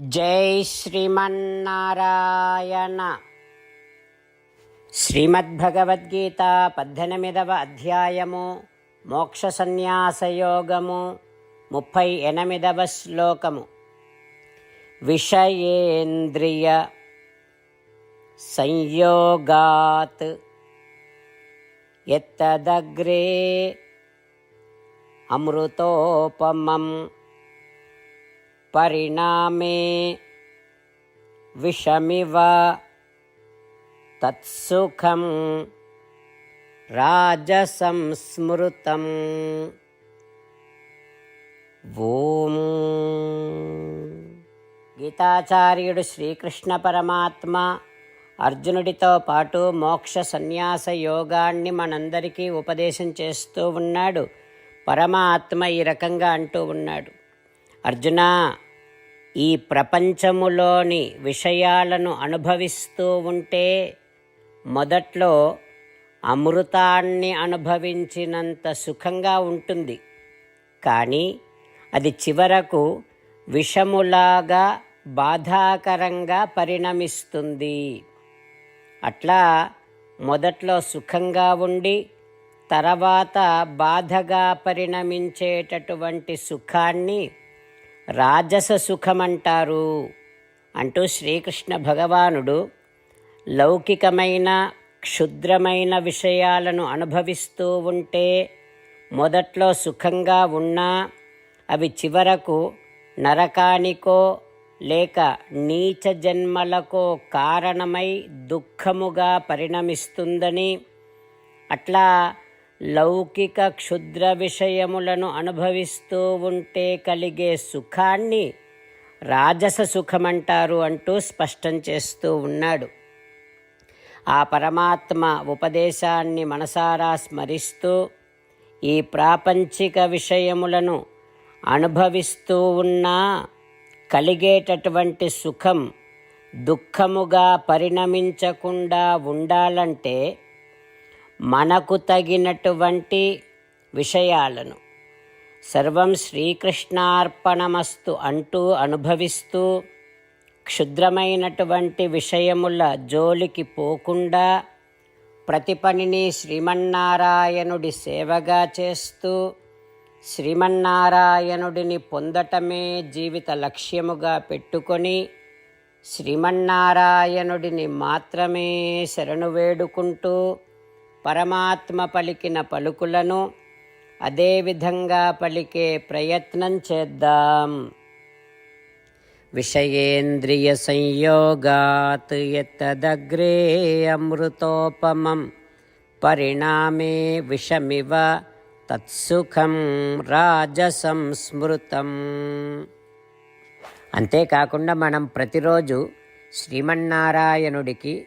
జై శ్రీమన్నారాయణ. శ్రీమద్భగవద్గీత పద్దెనిమిదవ అధ్యాయము మోక్ష సన్యాసయోగము ముప్పై ఎనిమిదవ శ్లోకము. విషయేంద్రియ సంయోగాత్ ఎత్తదగ్రే అమృతోపమం. పరిణామే విషమివ తత్సుఖం రాజసంస్మృతం ఓం గీతాచార్యుడు శ్రీకృష్ణ పరమాత్మ అర్జునుడితో పాటు మోక్ష సన్యాస యోగాన్ని మనందరికీ ఉపదేశం చేస్తూ ఉన్నాడు. పరమాత్మ ఈ రకంగా అంటూ ఉన్నాడు. అర్జున ఈ ప్రపంచములోని విషయాలను అనుభవిస్తూ ఉంటే మొదట్లో అమృతాన్ని అనుభవించినంత సుఖంగా ఉంటుంది. కానీ అది చివరకు విషములాగా బాధాకరంగా పరిణమిస్తుంది. అట్లా మొదట్లో సుఖంగా ఉండి తర్వాత బాధగా పరిణమించేటటువంటి సుఖాన్ని రాజస సుఖమంటారు అంటూ శ్రీకృష్ణ భగవానుడు లౌకికమైన క్షుద్రమైన విషయాలను అనుభవిస్తూ ఉంటే మొదట్లో సుఖంగా ఉన్నా అవి చివరకు నరకానికో లేక నీచ జన్మలకో కారణమై దుఃఖముగా పరిణమిస్తుందని అట్లా లౌకిక క్షుద్ర విషయములను అనుభవిస్తూ ఉంటే కలిగే సుఖాన్ని రాజస సుఖమంటారు అంటూ స్పష్టం చేస్తూ ఉన్నాడు. ఆ పరమాత్మ ఉపదేశాన్ని మనసారా స్మరిస్తూ ఈ ప్రాపంచిక విషయములను అనుభవిస్తూ ఉన్నా కలిగేటటువంటి సుఖం దుఃఖముగా పరిణమించకుండా ఉండాలంటే మనకు తగినటువంటి విషయాలను సర్వం శ్రీకృష్ణార్పణమస్తు అంటూ అనుభవిస్తూ క్షుద్రమైనటువంటి విషయముల జోలికి పోకుండా ప్రతి పనిని శ్రీమన్నారాయణుడి సేవగా చేస్తూ శ్రీమన్నారాయణుడిని పొందటమే జీవిత లక్ష్యముగా పెట్టుకొని శ్రీమన్నారాయణుడిని మాత్రమే శరణు వేడుకుంటూ పరమాత్మ పలికిన పలుకులను అదేవిధంగా పలికే ప్రయత్నం చేద్దాం. విషయేంద్రియ సంయోగాత్ ఎత్తదగ్రే అమృతోపమం పరిణామే విషమివ తత్సుఖం రాజసం స్మృతం. అంతేకాకుండా మనం ప్రతిరోజు శ్రీమన్నారాయణుడికి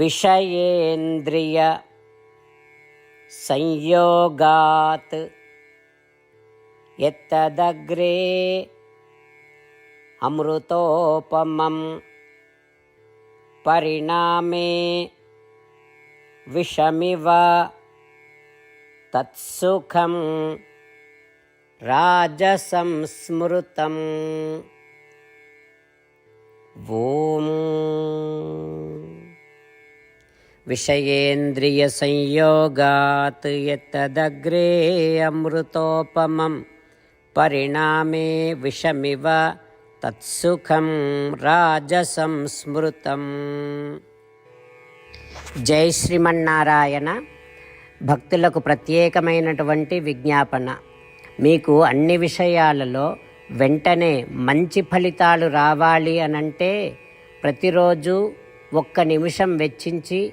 विषयेन्द्रियसंयोगात् यत्तदग्रे अमृतोपमं परिणामे विषमिव तत्सुखं राजसंस्मृतम्। ॐ విషయేంద్రియ విషయేంద్రియసంయోగాత్ ఎత్తదగ్రే అమృతోపమం పరిణామే విషమివ తత్సుఖం రాజసంస్మృతం జై శ్రీమన్నారాయణ భక్తులకు ప్రత్యేకమైనటువంటి విజ్ఞాపన. మీకు అన్ని విషయాలలో వెంటనే మంచి ఫలితాలు రావాలి అనంటే ప్రతిరోజు ఒక్క నిమిషం వెచ్చించి